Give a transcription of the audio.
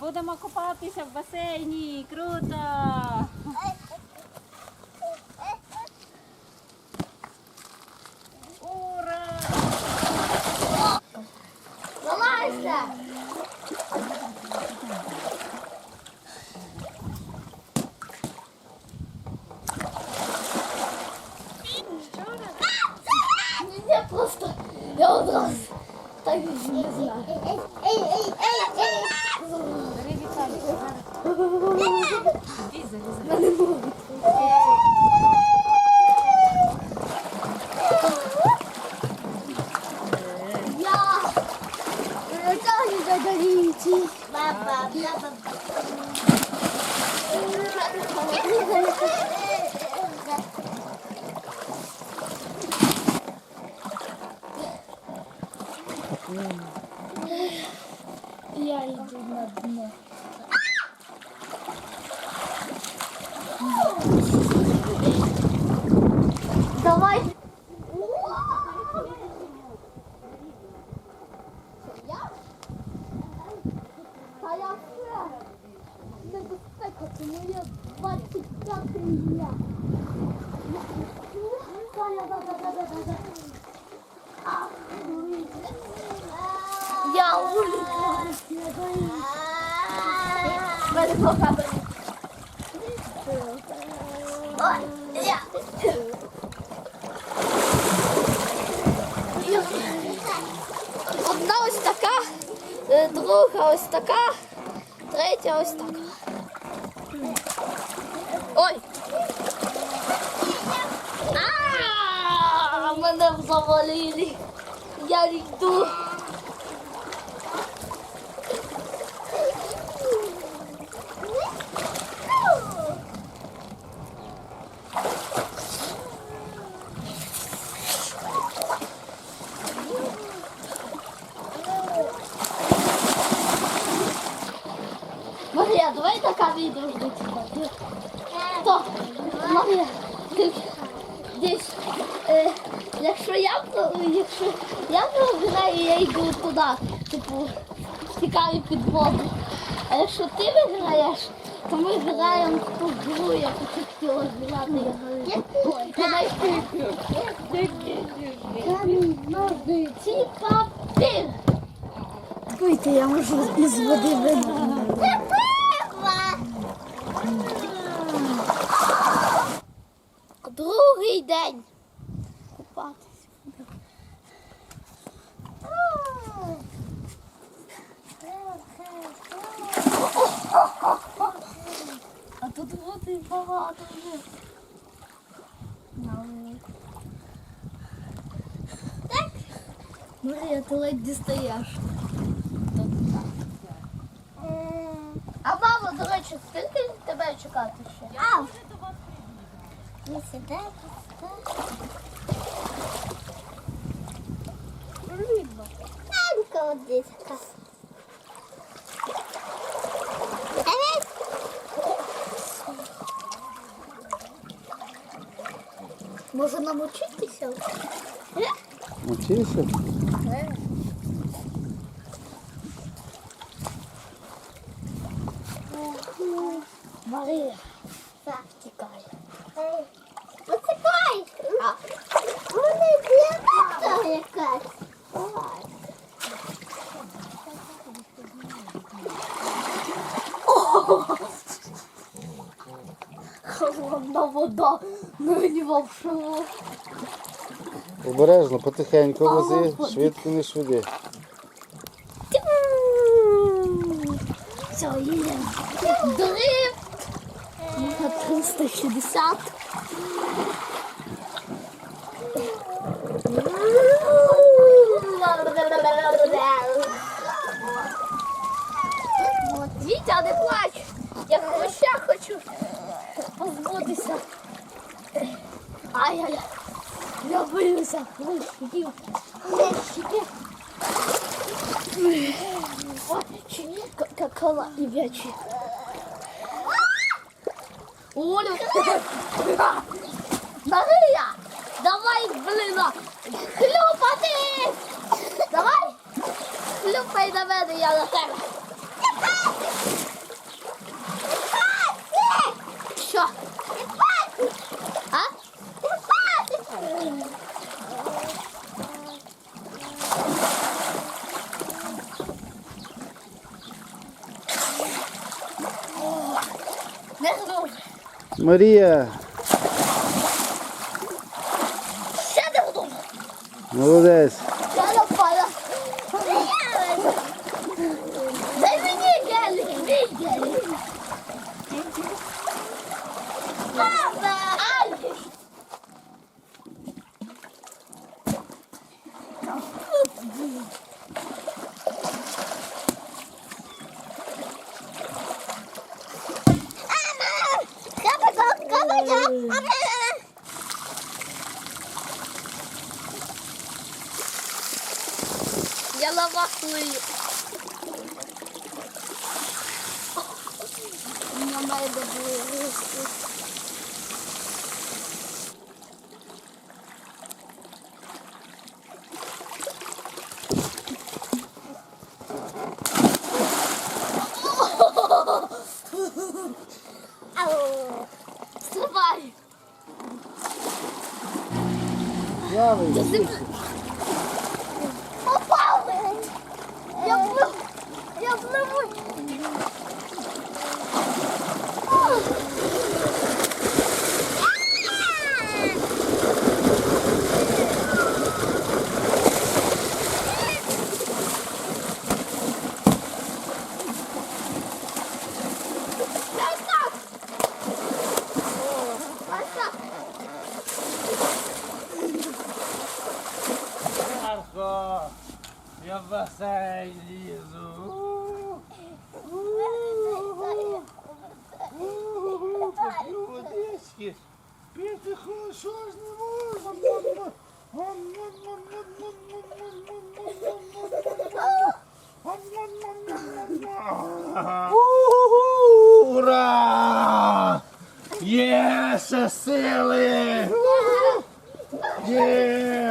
будемо купатися в басейні. Круто! Ура! Залазьте! Ні, просто я одразу так не знаю. Я йду на дно. Yavrum. Hadi bakalım. Ay, ya. Друга ось така, третя ось така. Ой! А, мене завалили. Я йду. Марія, давай на камінь дружити. То, Марія, ти десь, е, якщо я, якщо я програю, я йду туди, типу, стікаю під воду. А якщо ти виграєш, то ми граємо в ту гру, яку ти хотіла грати. Давай. Камінь, ножниці, папір. Я можу із води винути. Другий день. Купатися. А тут води багато вже. Так? Марія, ти ледь дістаєш. А мама, до речі, скільки тебе чекати ще? А, Не сідайте. Риба. Маленька одиська. Може нам учитися? Учися? Марія. Так. Вони якась. Холодна вода, волшебно. Обережно, потихеньку вози, швидко не швиди. Все, є. Дрифт. На 360. Вітя, не плач. Я ще хочу позбутися. Ай-яй. Я боюся. Лищиків. Лищики. Какала и вячи. Олю! Мария! Давай, блин! Хлюпати! Давай! Хлюпай на мене, я на тебе! Maria. Shadow Dog. Não desce. Yalavaklıyım. Yamayı da buluyoruz. Oh! Dawaj! Dawaj, Jestem... Popałem! Ja водички. Піти хорошо ж не можна. Ура! Є ще сили! Є!